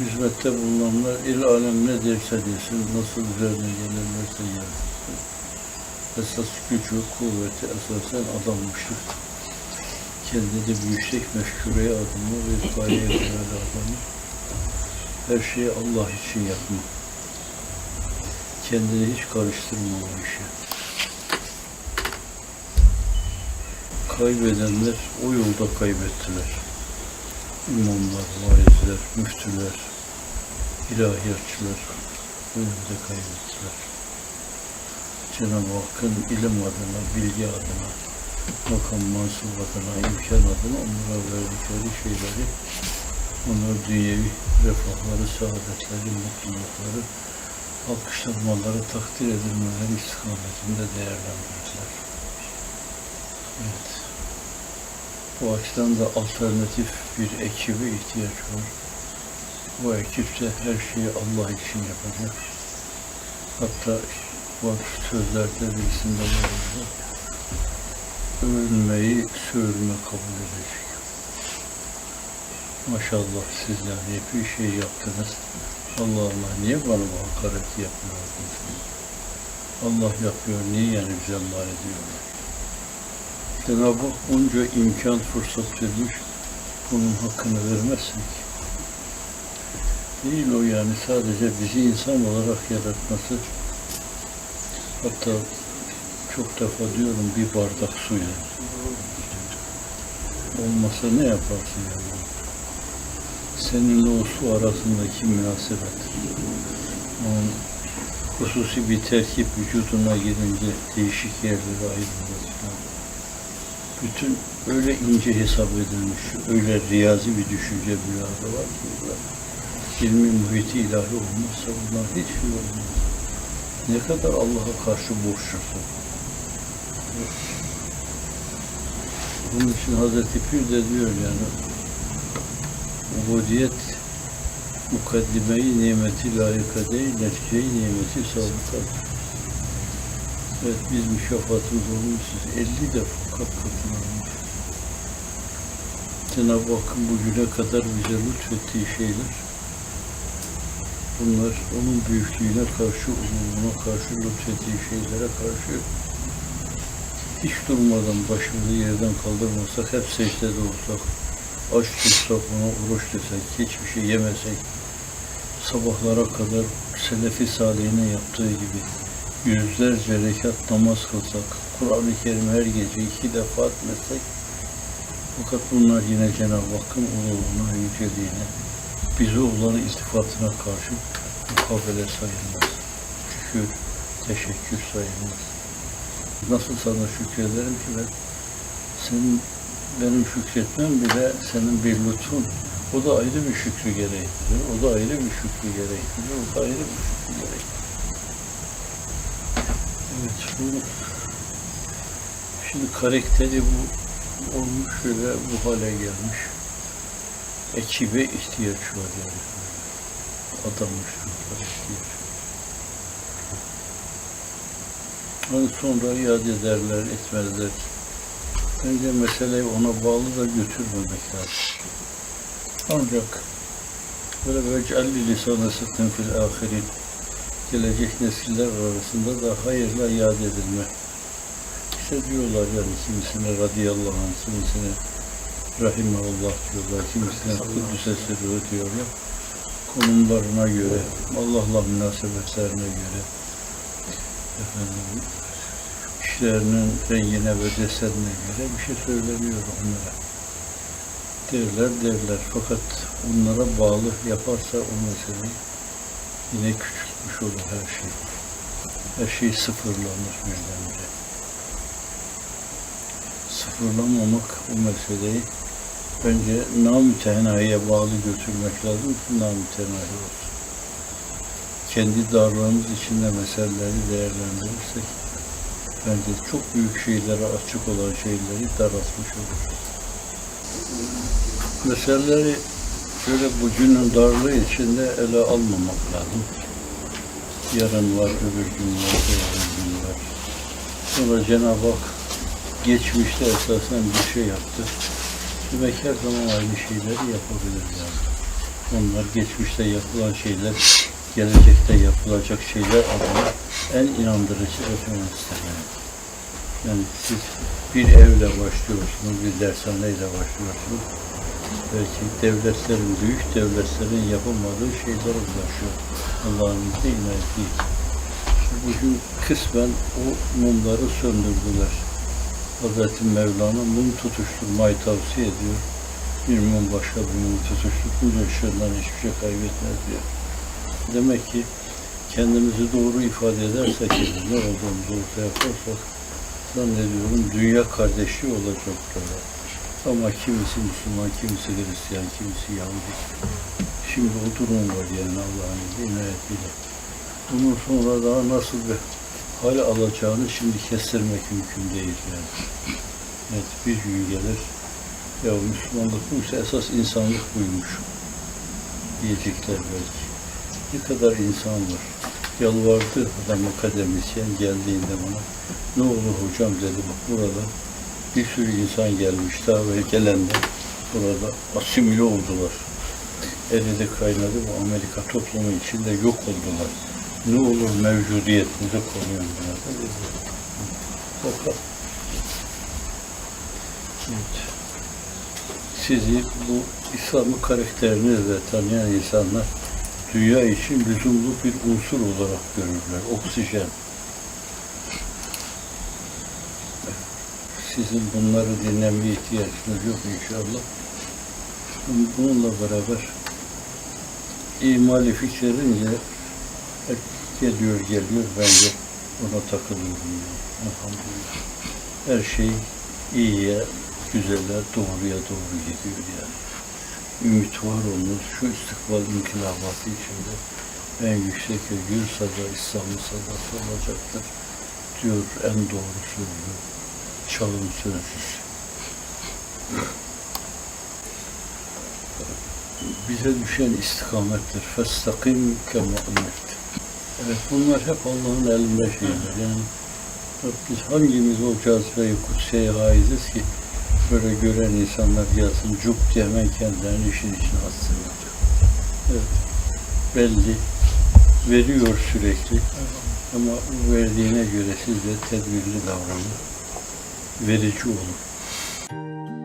hizmette bulunanlar il alem ne derse desin, nasıl üzerine gelirlerse gelsin. Esas gücü, kuvveti esasen adammıştır. Kendi de bir yüksek meşgureye adımı ve gayeye göre adamı. Her şeyi Allah için yapma. Kendini hiç karıştırma o işe. Kaybedenler o yolda kaybettiler. İmamlar, vaizler, müftüler, ilahiyatçılar yolda kaybettiler. Cenab-ı Hakk'ın ilim adına, bilgi adına, makam mansub adına, imkan adına onlara verdikleri şeyleri, onlara dünyevi refahları, saadetleri, mutlulukları, alkışlanmaları, takdir edilmeleri istikametinde değerlendirdiler. Evet. Bu açıdan da alternatif bir ekibe ihtiyaç var. Bu ekip de her şeyi Allah için yapacak. Hatta var sözlerde birisinde var. Övülmeyi sövülme kabul edecek. Maşallah sizler bir şey yaptınız. Allah Allah niye bana bu hakareti yapmıyordunuz? Allah yapıyor, niye yani bize mal ediyorlar? Cenab-ı Hak onca imkan, fırsat vermiş, bunun hakkını vermezsek. Değil o yani sadece bizi insan olarak yaratması. Hatta çok defa diyorum bir bardak su yani. Olmasa ne yaparsın yani? Seninle o su arasındaki münasebet. Onun hususi bir terkip vücuduna girince değişik yerlere falan. Bütün öyle ince hesap edilmiş, öyle riyazi bir düşünce bülahı var ki burada. İlmi muhiti ilahi olmazsa bunlar hiç şey olmaz. Ne kadar Allah'a karşı borçlusun. Bunun için Hazreti Pir de diyor yani ubudiyet mukaddimeyi nimeti layıka değil, neticeyi nimeti sabıkadır. Evet biz müşaffatımız olmuşuz. 50 defa kat katlanmış. Cenab-ı Hakk'ın bugüne kadar bize lütfettiği şeyler bunlar onun büyüklüğüne karşı, umumuna karşı lütfettiği şeylere karşı hiç durmadan başımızı yerden kaldırmasak, hep secdede olsak, aç tutsak, ona oruç desek, hiçbir şey yemesek, sabahlara kadar Selefi Salih'in yaptığı gibi yüzlerce rekat namaz kılsak, Kur'an-ı Kerim her gece iki defa etmesek, fakat bunlar yine Cenab-ı Hakk'ın uluğuna, yüceliğine, bize olan iltifatına karşı mukabele sayılmaz. Şükür, teşekkür sayılmaz. Nasıl sana şükrederim ki ben? Senin benim şükretmem bile senin bir lütfun. O da ayrı bir şükrü gerektiriyor. O da ayrı bir şükrü gerektiriyor. O da ayrı bir şükrü gerektiriyor. Evet, bu şimdi karakteri bu olmuş ve bu hale gelmiş. Ekibe ihtiyaç var yani. Adamış ihtiyaç. Hani sonra iade ederler, etmezler. Bence meseleyi ona bağlı da götürmemek lazım. Ancak böyle vec'alli lisanı sıkkın fil ahirin gelecek nesiller arasında da hayırla yad edilme. İşte diyorlar yani kimisine radıyallahu anh, kimisine rahimeullah diyorlar, kimisine kudüs'e sırrı diyorlar. Konumlarına göre, Allah'la münasebetlerine göre, efendim, işlerinin rengine ve desenine göre bir şey söylemiyor onlara. Derler derler fakat onlara bağlı yaparsa o meseleyi yine küçültmüş olur her şey. Her şey sıfırlanır birdenbire. Sıfırlamamak o meseleyi bence namütenahiye bağlı götürmek lazım ki namütenahi olsun. Kendi darlığımız içinde meseleleri değerlendirirsek bence çok büyük şeylere açık olan şeyleri daraltmış oluruz. Meseleleri şöyle bugünün darlığı içinde ele almamak lazım. Yarın var, öbür gün var, öbür gün var. Sonra Cenab-ı Hak geçmişte esasen bir şey yaptı. Demek her zaman aynı şeyleri yapabilir yani. Onlar geçmişte yapılan şeyler, gelecekte yapılacak şeyler adına en inandırıcı referanstır yani. Yani siz bir evle başlıyorsunuz, bir dershaneyle başlıyorsunuz. Belki devletlerin, büyük devletlerin yapamadığı şeyler ulaşıyor. Allah'ın izniyle inayetiyle. Bugün kısmen o mumları söndürdüler. Hazreti Mevlana mum tutuşturmayı tavsiye ediyor. Bir mum başka bir mum tutuşturunca ışığından hiçbir şey kaybetmez diyor. Demek ki kendimizi doğru ifade edersek, ne olduğumuzu ortaya koyarsak, zannediyorum dünya kardeşliği olacak burada. Ama kimisi Müslüman, kimisi Hristiyan, kimisi Yahudi. Şimdi o durum var yani Allah'ın inayetiyle. Bunun sonra daha nasıl bir hal alacağını şimdi kestirmek mümkün değil yani. Evet bir gün gelir, ya Müslümanlık buysa esas insanlık buymuş diyecekler belki. Ne kadar insan var. Yalvardı adam akademisyen geldiğinde bana. Ne olur hocam dedi bak burada bir sürü insan gelmiş daha ve gelenler burada asimile oldular. Eridi kaynadı bu Amerika toplumu içinde yok oldular. Ne olur burada dedi. Fakat evet, sizi bu İslam'ı karakterinizle tanıyan insanlar dünya için lüzumlu bir unsur olarak görürler. Oksijen. Sizin bunları dinlemeye ihtiyacınız yok inşallah. Bununla beraber imali hep geliyor geliyor ben de ona takılıyorum. Yani. Elhamdülillah. Her şey iyiye, güzele, doğruya doğru gidiyor yani. Ümit var olunuz şu istikbal inkılabatı içinde en yüksek ve gür sada İslam'ın sadası olacaktır diyor en doğru sözlü çağın sözcüsü. Bize düşen istikamettir. Festakim kema. Evet bunlar hep Allah'ın elinde şeyler. Yani biz hangimiz o cazibe-i kutsiyeye haiziz ki böyle gören insanlar gelsin cuk diye hemen kendilerini işin içine atsınlar. Evet. Belli. Veriyor sürekli. Ama verdiğine göre siz de tedbirli davranın. Verici olun.